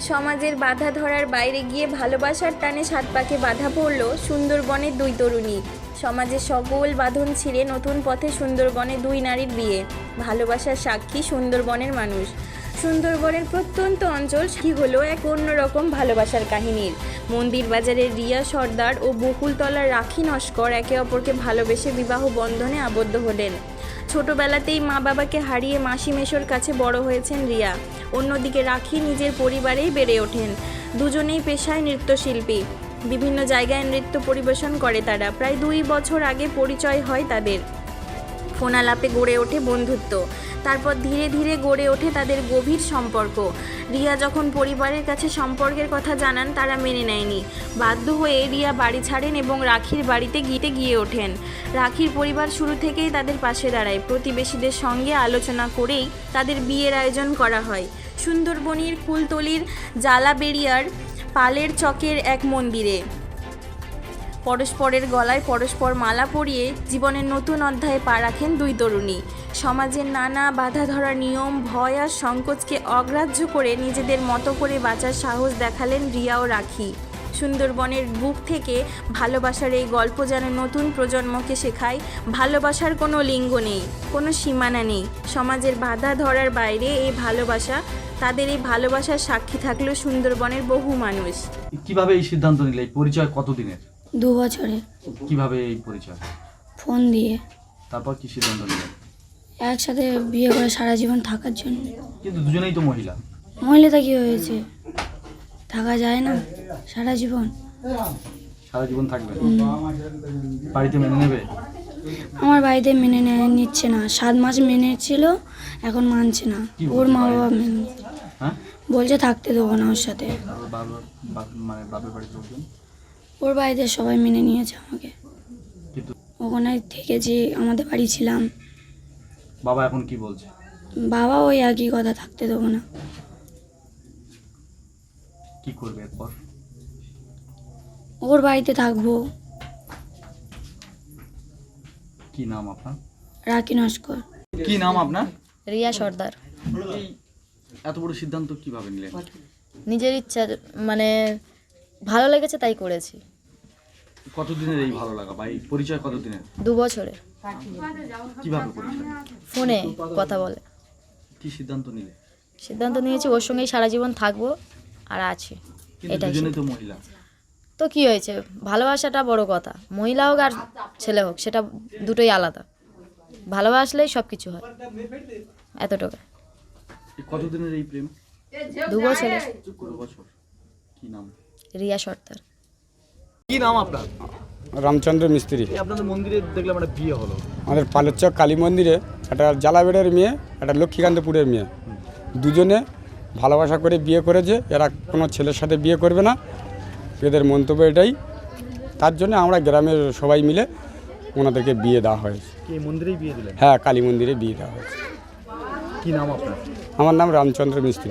সমাজের বাধা ধরার বাইরে গিয়ে ভালোবাসার টানে সাত পাকে বাধা পড়ল সুন্দরবনের দুই তরুণী। সমাজের সকল বাঁধন ছিঁড়ে নতুন পথে সুন্দরবনে দুই নারীর বিয়ে। ভালোবাসার সাক্ষী সুন্দরবনের মানুষ। সুন্দরবনের প্রত্যন্ত অঞ্চল কি হলো এক অন্যরকম ভালোবাসার কাহিনীর। মন্দির বাজারের রিয়া সর্দার ও বকুলতলার রাখি নস্কর একে অপরকে ভালোবেসে বিবাহ বন্ধনে আবদ্ধ হলেন। ছোটবেলাতেই মা বাবাকে হারিয়ে মাসি মেশোর কাছে বড় হয়েছেন রিয়া। অন্যদিকে রাখি নিজের পরিবারেই বেড়ে ওঠেন। দুজনেই পেশায় নৃত্যশিল্পী। বিভিন্ন জায়গায় নৃত্য পরিবেশন করে তারা। প্রায় দুই বছর আগে পরিচয় হয় তাদের। ফোনালাপে গড়ে ওঠে বন্ধুত্ব। তারপর ধীরে ধীরে গড়ে ওঠে তাদের গভীর সম্পর্ক। রিয়া যখন পরিবারের কাছে সম্পর্কের কথা জানান, তারা মেনে নেয়নি। বাধ্য হয়ে রিয়া বাড়ি ছাড়েন এবং রাখির বাড়িতে গিয়ে গিয়ে ওঠেন। রাখির পরিবার শুরু থেকেই তাদের পাশে দাঁড়ায়। প্রতিবেশীদের সঙ্গে আলোচনা করেই তাদের বিয়ের আয়োজন করা হয়। সুন্দরবনির কুলতলির জালাবেরিয়ার পালের চকের এক মন্দিরে। পরস্পরের গলায় পরস্পর মালা পরিয়ে জীবনের নতুন অধ্যায়ে পা রাখেন দুই তরুণী। সমাজের নানা বাধা ধরা নিয়ম, ভয় আর সংকোচকে অগ্রাহ্য করে নিজেদের মতো করে বাঁচার সাহস দেখালেন রিয়া ও রাখি। সুন্দরবনের বুক থেকে ভালোবাসার এই গল্প যেন নতুন প্রজন্মকে শেখায়, ভালোবাসার কোনো লিঙ্গ নেই, কোনো সীমানা নেই। সমাজের বাধা ধরার বাইরে এই ভালোবাসা, তাদের এই ভালোবাসার সাক্ষী থাকল সুন্দরবনের বহু মানুষ। কীভাবে এই সিদ্ধান্ত নিলে? পরিচয় কতদিনের? দু বছরে। কীভাবে এই পরিচয়? ফোন দিয়ে। তারপর কি সিদ্ধান্ত নিলেন একসাথে বিয়ে করে সারা জীবন থাকার জন্য। কিন্তু দুজনেই তো মহিলা। মহিলাটা কি হয়েছে? থাকা যায় না সারা জীবন। সারা জীবন থাকবে? বাড়িতে মেনে নেবে? আমার বাড়িতে মেনে নেয় নিচ্ছে না। সাত মাস মেনে ছিল এখন মানছে না। ওর মা বাবা মেনে হ্যাঁ? বলছে থাকতে দেবো না ওর সাথে। মানে ওর বাড়িতে সবাই মেনে নিয়েছে আমাকে। ওখানে থেকেছি আমাদের বাড়ি ছিলাম। বাবা এখন কি বলছে? বাবা ওই একই কথা থাকতে দেবো না। কি করবে এরপর? ওর বাড়িতে থাকব। কি নাম আপনার? রাখি নস্কর। কি নাম আপনার? রিয়া সর্দার। এত বড় সিদ্ধান্ত কীভাবে নিলেন? নিজের ইচ্ছা মানে ভালো লেগেছে তাই করেছি। কতদিনের এই ভালো লাগা এই পরিচয় কতদিনের? দু বছরে কীভাবে পরিচয়? ফোনে কথা বলে। কি সিদ্ধান্ত নিলে? সিদ্ধান্ত নিয়েছি ওর সঙ্গেই সারা জীবন থাকব আর আছি। এটাই তো মহিলা। তো কি হয়েছে? ভালোবাসাটা বড় কথা। মহিলা হোক আর ছেলে হোক সেটা দুটোই আলাদা। ভালোবাসলেই সব কিছু হয়। এতটুকু। এই কতদিনের এই প্রেম? দু বছরে কত বছর। কি নাম? রিয়া সর্দার। কি নাম আপনার? রামচন্দ্র মিস্ত্রি। আপনাদের মন্দিরে দেখলাম একটা বিয়ে হলো। আমাদের পালোচ্চক কালী মন্দিরে একটা জালাবেড়ের মেয়ে একটা লক্ষ্মীকান্তপুরের মেয়ে। দুজনে ভালোবাসা করে বিয়ে করেছে এরা কোনো ছেলের সাথে বিয়ে করবে না। এদের মন্তব্য এটাই। তার জন্য আমরা গ্রামের সবাই মিলে ওনাদেরকে বিয়ে দেওয়া হয়েছে। মন্দিরেই বিয়ে দিলেন? হ্যাঁ কালী মন্দিরে বিয়ে দেওয়া হয়েছে। কি নাম আপনার? আমার নাম রামচন্দ্র মিস্ত্রি।